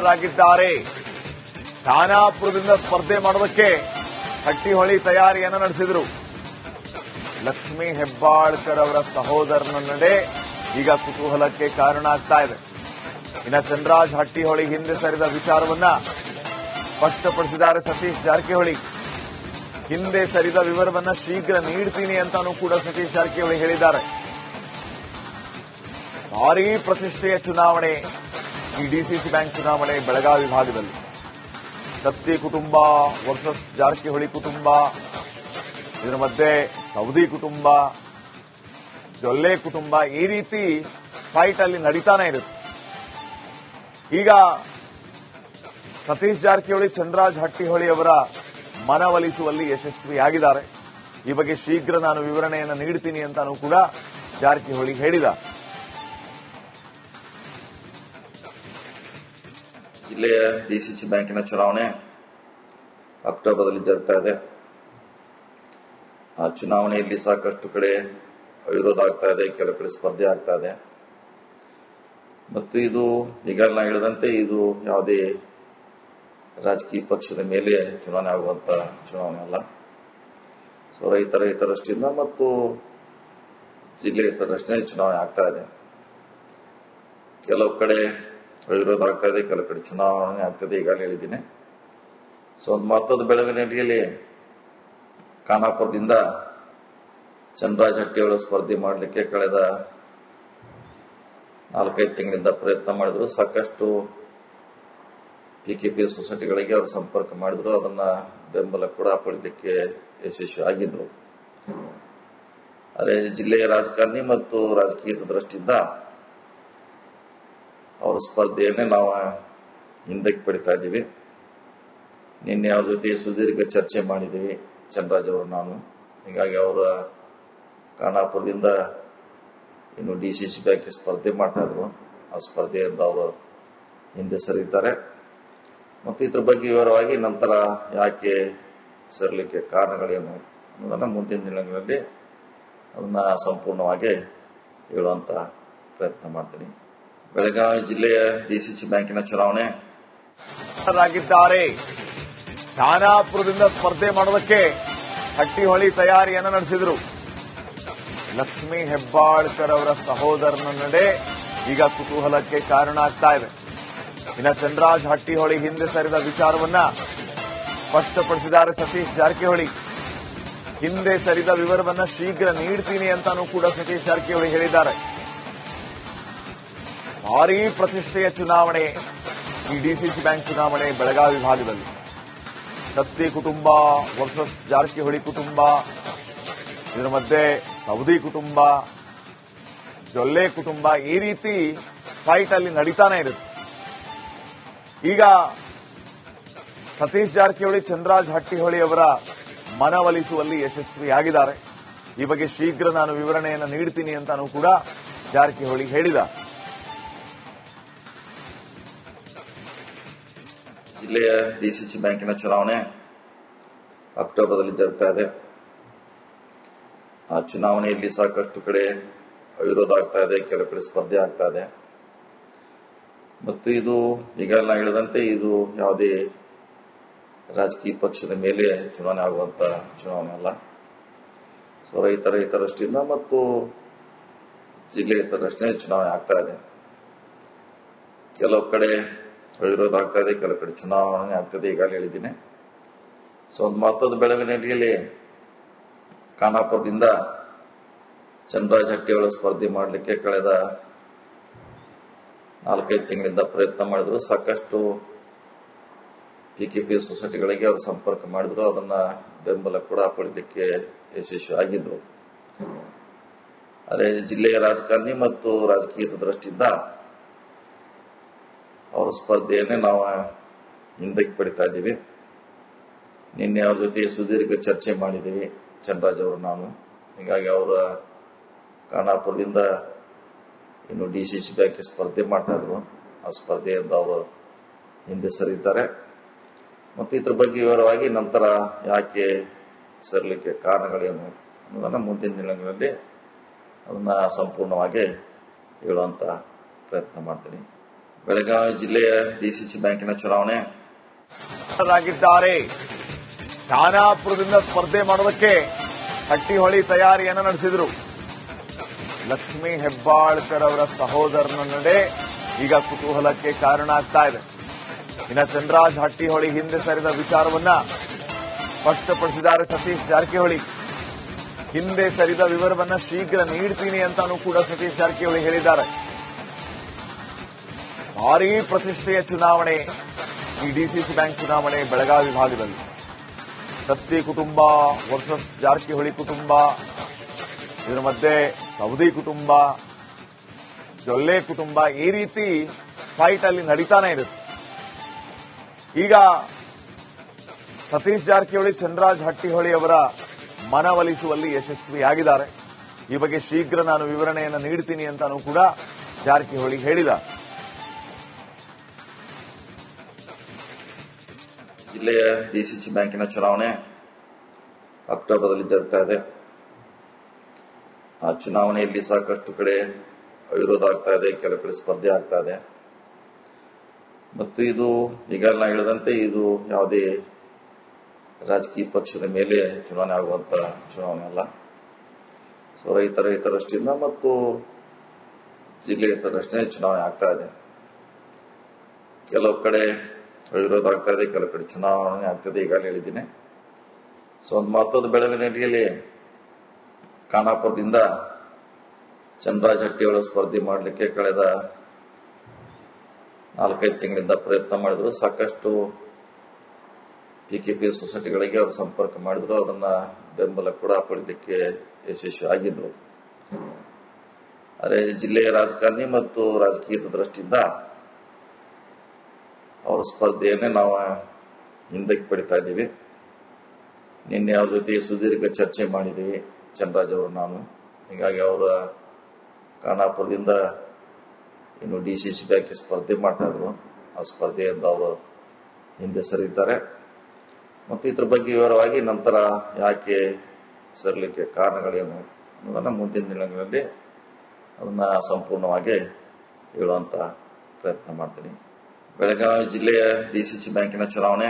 ಆಗಿದ್ದಾರೆ. ಖಾನಾಪುರದಿಂದ ಸ್ಪರ್ಧೆ ಮಾಡೋದಕ್ಕೆ ಹಟ್ಟಿಹೊಳಿ ತಯಾರಿಯನ್ನು ನಡೆಸಿದರು. ಲಕ್ಷ್ಮೀ ಹೆಬ್ಬಾಳ್ಕರ್ ಅವರ ಸಹೋದರನ ನಡೆ ಈಗ ಕುತೂಹಲಕ್ಕೆ ಕಾರಣ ಆಗ್ತಾ ಇದೆ. ಇನ್ನು ಚಂದ್ರಾಜ್ ಹಟ್ಟಿಹೊಳಿ ಹಿಂದೆ ಸರಿದ ವಿಚಾರವನ್ನ ಸ್ಪಷ್ಟಪಡಿಸಿದ್ದಾರೆ ಸತೀಶ್ ಜಾರಕಿಹೊಳಿ. ಹಿಂದೆ ಸರಿದ ವಿವರವನ್ನ ಶೀಘ್ರ ನೀಡ್ತೀನಿ ಅಂತಾನೂ ಕೂಡ ಸತೀಶ್ ಜಾರಕಿಹೊಳಿ ಹೇಳಿದ್ದಾರೆ. ಭಾರೀ ಪ್ರತಿಷ್ಠೆಯ ಚುನಾವಣೆ. ಈ ಡಿಸಿಸಿ ಬ್ಯಾಂಕ್ ಚುನಾವಣೆ ಬೆಳಗಾವಿ ಭಾಗದಲ್ಲಿ. ದತ್ತಿ ಕುಟುಂಬ ವರ್ಸಸ್ ಜಾರಕಿಹೊಳಿ ಕುಟುಂಬ, ಇದರ ಮಧ್ಯೆ ಸೌದಿ ಕುಟುಂಬ, ಜೊಲ್ಲೆ ಕುಟುಂಬ ಈ ರೀತಿ ಫೈಟ್ ಅಲ್ಲಿ ನಡೀತಾನೆ ಇರುತ್ತೆ. ಈಗ ಸತೀಶ್ ಜಾರಕಿಹೊಳಿ, ಚಂದ್ರಾಜ್ ಹಟ್ಟಿಹೊಳಿ ಅವರ ಮನವೊಲಿಸುವಲ್ಲಿ ಯಶಸ್ವಿಯಾಗಿದ್ದಾರೆ. ಈ ಬಗ್ಗೆ ಶೀಘ್ರ ನಾನು ವಿವರಣೆಯನ್ನು ನೀಡ್ತೀನಿ ಅಂತಾನೂ ಕೂಡ ಜಾರಕಿಹೊಳಿ ಹೇಳಿದ. ಜಿಲ್ಲೆಯ ಡಿಸಿಸಿ ಬ್ಯಾಂಕಿನ ಚುನಾವಣೆ ಅಕ್ಟೋಬರ್ದಲ್ಲಿ ಜರುಗ್ತಾ ಇದೆ. ಆ ಚುನಾವಣೆಯಲ್ಲಿ ಸಾಕಷ್ಟು ಕಡೆ ವಿರೋಧ ಆಗ್ತಾ ಇದೆ ಕೆಲವು ಕಡೆ ಸ್ಪರ್ಧೆ ಆಗ್ತಾ ಇದೆ. ಮತ್ತು ಇದು ಈಗಾಗಲೇ ನಾ ಹೇಳಿದಂತೆ ಇದು ಯಾವುದೇ ರಾಜಕೀಯ ಪಕ್ಷದ ಮೇಲೆ ಚುನಾವಣೆ ಆಗುವಂತ ಚುನಾವಣೆ ಅಲ್ಲ. ಸೊ ರೈತರ ಹಿತದೃಷ್ಟಿಯಿಂದ ಮತ್ತು ಜಿಲ್ಲೆ ಹಿತದೃಷ್ಟಿಯಿಂದ ಈ ಚುನಾವಣೆ ಆಗ್ತಾ ಇದೆ. ಕೆಲವು ಕಡೆ ವಿರೋಧ ಆಗ್ತಾ ಇದೆ ಕೆಲ ಕಡೆ ಚುನಾವಣೆ ಆಗ್ತದೆ, ಈಗಾಗಲೇ ಹೇಳಿದ್ದೀನಿ. ಸೊ ಒಂದು ಮಹತ್ವದ ಬೆಳವಣಿಗೆಯಲ್ಲಿ ಖಾನಾಪುರದಿಂದ ಚಂದ್ರಾಜ್ ಹಟ್ಟಿಯವರು ಸ್ಪರ್ಧೆ ಮಾಡಲಿಕ್ಕೆ ಕಳೆದ ನಾಲ್ಕೈದು ತಿಂಗಳಿಂದ ಪ್ರಯತ್ನ ಮಾಡಿದ್ರು. ಸಾಕಷ್ಟು ಪಿಕೆಪಿ ಸೊಸೈಟಿಗಳಿಗೆ ಅವರು ಸಂಪರ್ಕ ಮಾಡಿದ್ರು. ಅದನ್ನ ಬೆಂಬಲ ಕೂಡ ಪಡೆಯಲಿಕ್ಕೆ ಯಶಸ್ವಿ ಆಗಿದ್ರು. ಆದರೆ, ಜಿಲ್ಲೆಯ ರಾಜಕಾರಣಿ ಮತ್ತು ರಾಜಕೀಯದ ದೃಷ್ಟಿಯಿಂದ ಅವರ ಸ್ಪರ್ಧೆಯನ್ನೇ ನಾವು ಹಿಂದಕ್ಕೆ ಪಡಿತಾ ಇದ್ದೀವಿ. ನಿನ್ನೆ ಅವ್ರ ಜೊತೆ ಸುದೀರ್ಘ ಚರ್ಚೆ ಮಾಡಿದ್ದೀವಿ ಚಂದ್ರರಾಜ್ ಅವರು ನಾನು. ಹೀಗಾಗಿ ಅವರ ಖಾನಾಪುರದಿಂದ ಇನ್ನು ಡಿ ಸಿ ಸಿ ಬ್ಯಾಂಕ್ ಸ್ಪರ್ಧೆ ಮಾಡ್ತಾ ಇದ್ರು. ಆ ಸ್ಪರ್ಧೆಯಿಂದ ಅವರು ಹಿಂದೆ ಸರಿತಾರೆ. ಮತ್ತು ಇದ್ರ ಬಗ್ಗೆ ವಿವರವಾಗಿ ನಂತರ ಯಾಕೆ ಸರಲಿಕ್ಕೆ ಕಾರಣಗಳೇನು ಅನ್ನೋದನ್ನು ಮುಂದಿನ ದಿನಗಳಲ್ಲಿ ಅದನ್ನು ಸಂಪೂರ್ಣವಾಗಿ ಹೇಳುವಂಥ ಪ್ರಯತ್ನ ಮಾಡ್ತೀನಿ. ಬೆಳಗಾವಿ ಜಿಲ್ಲೆಯ ಡಿಸಿಸಿ ಬ್ಯಾಂಕಿನ ಚುನಾವಣೆ. ಖಾನಾಪುರದಿಂದ ಸ್ಪರ್ಧೆ ಮಾಡೋದಕ್ಕೆ ಹಟ್ಟಿಹೊಳಿ ತಯಾರಿಯನ್ನು ನಡೆಸಿದರು. ಲಕ್ಷ್ಮೀ ಹೆಬ್ಬಾಳ್ಕರ್ ಅವರ ಸಹೋದರನ ನಡೆ ಈಗ ಕುತೂಹಲಕ್ಕೆ ಕಾರಣ ಆಗ್ತಾ ಇದೆ. ಇನ್ನು ಚಂದ್ರಾಜ್ ಹಟ್ಟಿಹೊಳಿ ಹಿಂದೆ ಸರಿದ ವಿಚಾರವನ್ನ ಸ್ಪಷ್ಟಪಡಿಸಿದ್ದಾರೆ ಸತೀಶ್ ಜಾರಕಿಹೊಳಿ. ಹಿಂದೆ ಸರಿದ ವಿವರವನ್ನ ಶೀಘ್ರ ನೀಡ್ತೀನಿ ಅಂತಾನೂ ಕೂಡ ಸತೀಶ್ ಜಾರಕಿಹೊಳಿ ಹೇಳಿದ್ದಾರೆ. ಭಾರೀ ಪ್ರತಿಷ್ಠೆಯ ಚುನಾವಣೆ ಈ ಡಿಸಿಸಿ ಬ್ಯಾಂಕ್ ಚುನಾವಣೆ ಬೆಳಗಾವಿ ಭಾಗದಲ್ಲಿ ದತ್ತಿ ಕುಟುಂಬ ವರ್ಸಸ್ ಜಾರಕಿಹೊಳಿ ಕುಟುಂಬ, ಇದರ ಮಧ್ಯೆ ಸೌದಿ ಕುಟುಂಬ, ಜೊಲ್ಲೆ ಕುಟುಂಬ ಈ ರೀತಿ ಫೈಟ್ ಅಲ್ಲಿ ನಡೀತಾನೆ ಇರುತ್ತೆ. ಈಗ ಸತೀಶ್ ಜಾರಕಿಹೊಳಿ, ಚಂದ್ರಾಜ್ ಹಟ್ಟಿಹೊಳಿ ಅವರ ಮನವೊಲಿಸುವಲ್ಲಿ ಯಶಸ್ವಿಯಾಗಿದ್ದಾರೆ. ಈ ಬಗ್ಗೆ ಶೀಘ್ರ ನಾನು ವಿವರಣೆಯನ್ನು ನೀಡ್ತೀನಿ ಅಂತಾನೂ ಕೂಡ ಜಾರಕಿಹೊಳಿ ಹೇಳಿದ. ಜಿಲ್ಲೆಯ ಡಿಸಿಸಿ ಬ್ಯಾಂಕಿನ ಚುನಾವಣೆ ಅಕ್ಟೋಬರ್ದಲ್ಲಿ ಜರುಗ್ತಾ ಇದೆ. ಆ ಚುನಾವಣೆಯಲ್ಲಿ ಸಾಕಷ್ಟು ಕಡೆ ವಿರೋಧ ಆಗ್ತಾ ಇದೆ ಕೆಲವು ಕಡೆ ಸ್ಪರ್ಧೆ ಆಗ್ತಾ ಇದೆ. ಮತ್ತು ಇದು ಈಗಾಗಲೇ ನಾ ಹೇಳಿದಂತೆ ಇದು ಯಾವುದೇ ರಾಜಕೀಯ ಪಕ್ಷದ ಮೇಲೆ ಚುನಾವಣೆ ಆಗುವಂತ ಚುನಾವಣೆ ಅಲ್ಲ. ಸೊ ರೈತರ ಹಿತದೃಷ್ಟಿಯಿಂದ ಮತ್ತು ಜಿಲ್ಲೆ ಹಿತದೃಷ್ಟಿಯಿಂದ ಚುನಾವಣೆ ಆಗ್ತಾ ಇದೆ. ಕೆಲವು ಕಡೆ ಇದೆ ಕೆಲವು ಕಡೆ ಚುನಾವಣೆ ಆಗ್ತದೆ, ಈಗಾಗಲೇ ಹೇಳಿದ್ದೀನಿ. ಸೊ ಒಂದು ಮಹತ್ವದ ಬೆಳವಣಿಗೆಯಲ್ಲಿ ಖಾನಾಪುರದಿಂದ ಚಂದ್ರಾಜ್ ಹಟ್ಟಿಯವರು ಸ್ಪರ್ಧೆ ಮಾಡಲಿಕ್ಕೆ ಕಳೆದ ನಾಲ್ಕೈದು ತಿಂಗಳಿಂದ ಪ್ರಯತ್ನ ಮಾಡಿದ್ರು. ಸಾಕಷ್ಟು ಪಿ ಕೆ ಪಿ ಸೊಸೈಟಿಗಳಿಗೆ ಅವರು ಸಂಪರ್ಕ ಮಾಡಿದ್ರು. ಅದನ್ನ ಬೆಂಬಲ ಕೂಡ ಪಡೆಯಲಿಕ್ಕೆ ಯಶಸ್ವಿ ಆಗಿದ್ರು. ಆದರೆ ಜಿಲ್ಲೆಯ ರಾಜಕಾರಣಿ ಮತ್ತು ರಾಜಕೀಯದ ದೃಷ್ಟಿಯಿಂದ ಅವರ ಸ್ಪರ್ಧೆಯನ್ನೇ ನಾವು ಹಿಂದಕ್ಕೆ ಪಡಿತಾ ಇದ್ದೀವಿ. ನಿನ್ನೆ ಅವ್ರ ಜೊತೆ ಸುದೀರ್ಘ ಚರ್ಚೆ ಮಾಡಿದ್ದೀವಿ ಚನ್ರಾಜ್ ಅವರು ನಾನು. ಹೀಗಾಗಿ ಅವರ ಖಾನಾಪುರದಿಂದ ಇನ್ನು ಡಿ ಸಿ ಸಿ ಬ್ಯಾಂಕ್ ಸ್ಪರ್ಧೆ ಮಾಡ್ತಾ ಇದ್ರು. ಆ ಸ್ಪರ್ಧೆಯಿಂದ ಅವರು ಹಿಂದೆ ಸರಿತಾರೆ. ಮತ್ತು ಇದ್ರ ಬಗ್ಗೆ ವಿವರವಾಗಿ ನಂತರ ಯಾಕೆ ಸರಲಿಕ್ಕೆ ಕಾರಣಗಳೇನು ಅನ್ನೋದನ್ನು ಮುಂದಿನ ದಿನಗಳಲ್ಲಿ ಅದನ್ನು ಸಂಪೂರ್ಣವಾಗಿ ಹೇಳುವಂಥ ಪ್ರಯತ್ನ ಮಾಡ್ತೀನಿ. ಬೆಳಗಾವಿ ಜಿಲ್ಲೆಯ ಡಿಸಿಸಿ ಬ್ಯಾಂಕಿನ ಚುನಾವಣೆ. ಖಾನಾಪುರದಿಂದ ಸ್ಪರ್ಧೆ ಮಾಡೋದಕ್ಕೆ ಹಟ್ಟಿಹೊಳಿ ತಯಾರಿಯನ್ನು ನಡೆಸಿದ್ರು. ಲಕ್ಷ್ಮೀ ಹೆಬ್ಬಾಳ್ಕರ್ ಅವರ ಸಹೋದರನ ನಡೆ ಈಗ ಕುತೂಹಲಕ್ಕೆ ಕಾರಣ ಆಗ್ತಾ ಇದೆ. ಇನ್ನು ಚಂದ್ರಾಜ್ ಹಟ್ಟಿಹೊಳಿ ಹಿಂದೆ ಸರಿದ ವಿಚಾರವನ್ನ ಸ್ಪಷ್ಟಪಡಿಸಿದ್ದಾರೆ ಸತೀಶ್ ಜಾರಕಿಹೊಳಿ. ಹಿಂದೆ ಸರಿದ ವಿವರವನ್ನ ಶೀಘ್ರ ನೀಡ್ತೀನಿ ಅಂತಾನೂ ಕೂಡ ಸತೀಶ್ ಜಾರಕಿಹೊಳಿ ಹೇಳಿದ್ದಾರೆ. ಭಾರೀ ಪ್ರತಿಷ್ಠೆಯ ಚುನಾವಣೆ ಈ ಡಿಸಿಸಿ ಬ್ಯಾಂಕ್ ಚುನಾವಣೆ ಬೆಳಗಾವಿ ಭಾಗದಲ್ಲಿ. ಸತ್ತಿ ಕುಟುಂಬ, ವರ್ಸಸ್ ಜಾರಕಿಹೊಳಿ ಕುಟುಂಬ, ಇದರ ಮಧ್ಯೆ ಸೌದಿ ಕುಟುಂಬ, ಜೊಲ್ಲೆ ಕುಟುಂಬ ಈ ರೀತಿ ಫೈಟ್ ಅಲ್ಲಿ ನಡೀತಾನೆ ಇರುತ್ತೆ ಈಗ ಸತೀಶ್ ಜಾರಕಿಹೊಳಿ, ಚಂದ್ರಾಜ್ ಹಟ್ಟಿಹೊಳಿ ಅವರ ಮನವೊಲಿಸುವಲ್ಲಿ ಯಶಸ್ವಿಯಾಗಿದ್ದಾರೆ. ಈ ಬಗ್ಗೆ ಶೀಘ್ರ ನಾನು ವಿವರಣೆಯನ್ನು ನೀಡ್ತೀನಿ ಅಂತಾನೂ ಕೂಡ ಜಾರಕಿಹೊಳಿ ಹೇಳಿದ್ದಾರೆ. ಜಿಲ್ಲೆಯ ಸಿ ಬ್ಯಾಂಕಿನ ಚುನಾವಣೆ ಅಕ್ಟೋಬರ್ದಲ್ಲಿ ಜರುಗ್ತಾ ಇದೆ. ಆ ಚುನಾವಣೆಯಲ್ಲಿ ಸಾಕಷ್ಟು ಕಡೆ ವಿರೋಧ ಆಗ್ತಾ ಇದೆ ಕೆಲವು ಕಡೆ ಸ್ಪರ್ಧೆ ಆಗ್ತಾ ಇದೆ. ಮತ್ತು ಇದು ಈಗಾಗಲೇ ನಾ ಹೇಳಿದಂತೆ ಇದು ಯಾವುದೇ ರಾಜಕೀಯ ಪಕ್ಷದ ಮೇಲೆ ಚುನಾವಣೆ ಆಗುವಂತ ಚುನಾವಣೆ ಅಲ್ಲ. ಸೊ ರೈತರ ಹಿತದೃಷ್ಟಿಯಿಂದ ಮತ್ತು ಜಿಲ್ಲೆ ಹಿತದೃಷ್ಟಿಯಿಂದ ಚುನಾವಣೆ ಆಗ್ತಾ ಇದೆ. ಕೆಲವು ಕಡೆ ವಿರೋಧ ಇದೆ ಕೆಲವು ಕಡೆ ಚುನಾವಣೆ ಆಗ್ತದೆ, ಈಗಾಗಲೇ ಹೇಳಿದ್ದೀನಿ. ಸೊ ಒಂದು ಮಹತ್ವದ ಬೆಳವಣಿಗೆಯಲ್ಲಿ ಖಾನಾಪುರದಿಂದ ಚಂದ್ರರಾಜ್ ಹಟ್ಟಿಯವರು ಸ್ಪರ್ಧೆ ಮಾಡಲಿಕ್ಕೆ ಕಳೆದ ನಾಲ್ಕೈದು ತಿಂಗಳಿಂದ ಪ್ರಯತ್ನ ಮಾಡಿದ್ರು. ಸಾಕಷ್ಟು ಪಿ ಕೆ ಪಿ ಸೊಸೈಟಿಗಳಿಗೆ ಅವರು ಸಂಪರ್ಕ ಮಾಡಿದ್ರು. ಅದನ್ನ ಬೆಂಬಲ ಕೂಡ ಪಡೀಲಿಕ್ಕೆ ಯಶಸ್ವಿ ಆಗಿದ್ರು. ಆದರೆ, ಜಿಲ್ಲೆಯ ರಾಜಕಾರಣಿ ಮತ್ತು ರಾಜಕೀಯದ ದೃಷ್ಟಿಯಿಂದ ಅವರ ಸ್ಪರ್ಧೆಯನ್ನೇ ನಾವು ಹಿಂದಕ್ಕೆ ಪಡಿತಾ ಇದ್ದೀವಿ. ನಿನ್ನೆ ಅವ್ರ ಜೊತೆ ಸುದೀರ್ಘ ಚರ್ಚೆ ಮಾಡಿದ್ದೀವಿ ಚಂದ್ರರಾಜ್ ಅವರು, ನಾನು. ಹೀಗಾಗಿ ಅವರ ಖಾನಾಪುರದಿಂದ ಇನ್ನು ಡಿ ಸಿ ಸಿ ಬ್ಯಾಂಕ್ ಸ್ಪರ್ಧೆ ಮಾಡ್ತಾ ಇದ್ರು. ಆ ಸ್ಪರ್ಧೆಯಿಂದ ಅವರು ಹಿಂದೆ ಸರಿತಾರೆ. ಮತ್ತು ಇದ್ರ ಬಗ್ಗೆ ವಿವರವಾಗಿ ನಂತರ ಯಾಕೆ ಸರಲಿಕ್ಕೆ ಕಾರಣಗಳೇನು ಅನ್ನೋದನ್ನು ಮುಂದಿನ ದಿನಗಳಲ್ಲಿ ಅದನ್ನು ಸಂಪೂರ್ಣವಾಗಿ ಹೇಳುವಂಥ ಪ್ರಯತ್ನ ಮಾಡ್ತೀನಿ. ಬೆಳಗಾವಿ ಜಿಲ್ಲೆಯ ಡಿಸಿಸಿ ಬ್ಯಾಂಕಿನ ಚುನಾವಣೆ.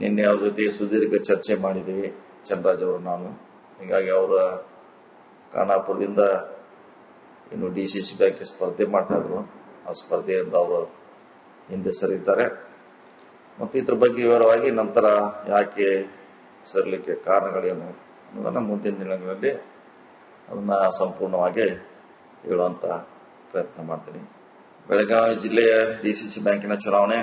ನಿನ್ನೆ ಅವ್ರ ಜೊತೆ ಸುದೀರ್ಘ ಚರ್ಚೆ ಮಾಡಿದ್ದೀವಿ ಚಂದ್ರರಾಜ್ ಅವರು ನಾನು. ಹೀಗಾಗಿ ಅವರ ಖಾನಾಪುರದಿಂದ ಇನ್ನು ಡಿಸಿಸಿ ಬ್ಯಾಂಕ್ ಸ್ಪರ್ಧೆ ಮಾಡ್ತಾ ಇದ್ರು. ಆ ಸ್ಪರ್ಧೆಯಿಂದ ಅವರು ಹಿಂದೆ ಸರಿತಾರೆ ಮತ್ತು ಇದ್ರ ಬಗ್ಗೆ ವಿವರವಾಗಿ ನಂತರ ಯಾಕೆ ಸರಲಿಕ್ಕೆ ಕಾರಣಗಳೇನು ಅನ್ನೋದನ್ನು ಮುಂದಿನ ದಿನಗಳಲ್ಲಿ ಅದನ್ನು ಸಂಪೂರ್ಣವಾಗಿ ಹೇಳುವಂಥ ಪ್ರಯತ್ನ ಮಾಡ್ತೀನಿ. ಬೆಳಗಾವಿ ಜಿಲ್ಲೆಯ ಡಿಸಿಸಿ ಬ್ಯಾಂಕಿನ ಚುನಾವಣೆ.